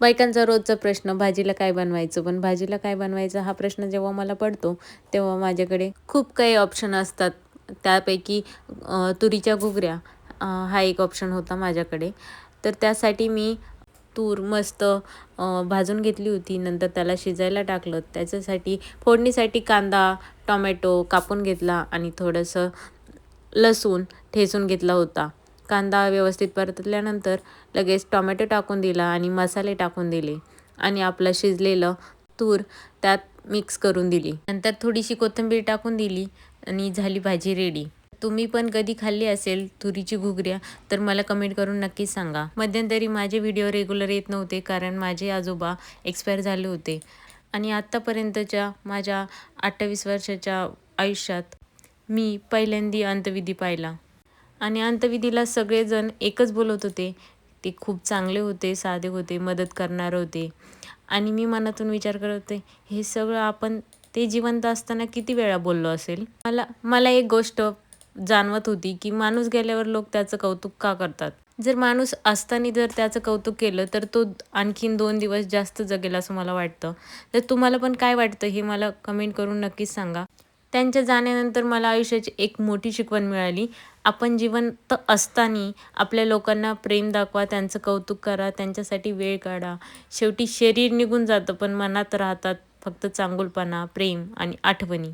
बायकांचा रोजचा प्रश्न भाजीला काय बनवायचं? पण भाजीला काय बनवायचं? हा प्रश्न जेव्हा मला पडतो तेव्हा माझ्याकडे खूप काही ऑप्शन असतात. त्यापैकी तुरीच्या घुगऱ्या हा एक ऑप्शन होता माझ्याकडे. तर त्यासाठी मी तूर मस्त भाजून घेतली होती. नंतर त्याला शिजायला टाकलं. त्याच्यासाठी फोडणीसाठी कांदा टोमॅटो कापून घेतला आणि थोडंसं लसूण ठेचून घेतला होता. कांदा व्यवस्थित परतल्यानंतर लगेच टोमॅटो टाकून दिला आणि मसाले टाकून दिले आणि आपलं शिजलेलं तूर त्यात मिक्स करून दिली. नंतर थोडीशी कोथिंबीर टाकून दिली आणि झाली भाजी रेडी तुम्ही पण कधी खाल्ली असेल तुरीची घुगऱ्या तर मला कमेंट करून नक्कीच सांगा. मध्यंतरी माझे व्हिडिओ रेग्युलर येत नव्हते कारण माझे आजोबा एक्सपायर झाले होते. आणि आत्तापर्यंतच्या माझ्या अठ्ठावीस वर्षाच्या आयुष्यात मी पहिल्यांदी अंतविधी पाहिला. आणि अंतविधीला सगळेजण एकच बोलत होते. ते खूप चांगले होते साधे होते मदत करणार होते. आणि मी मनातून विचार करत होते हे सगळं आपण ते जिवंत असताना किती वेळा बोललो असेल? मला मला एक गोष्ट जाणवत होती की माणूस गेल्यावर लोक त्याचं कौतुक का करतात? जर माणूस असताना जर त्याचं कौतुक केलं तर तो आणखीन दोन दिवस जास्त जगेल असं मला वाटतं. तर तुम्हाला पण काय वाटतं हे मला कमेंट करून नक्कीच सांगा. त्यांच्या जाण्यानंतर मला आयुष्याची एक मोठी शिकवण मिळाली. आपण जिवंत असताना आपल्या लोकांना प्रेम दाखवा त्यांचं कौतुक करा त्यांच्यासाठी वेळ काढा. शेवटी शरीर निघून जातं पण मनात राहतात फक्त चांगुलपणा प्रेम आणि आठवणी.